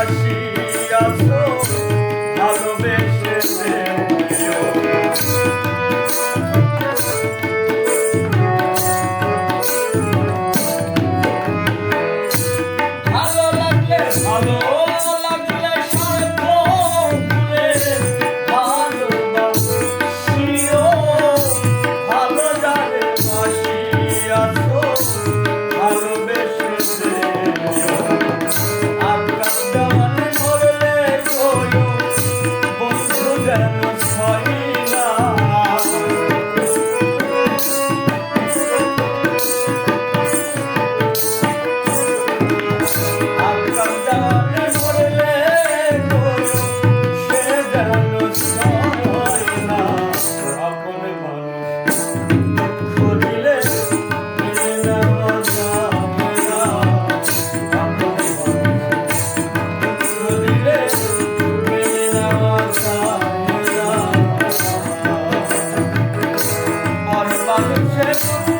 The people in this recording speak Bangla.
Kashi. দুঃখ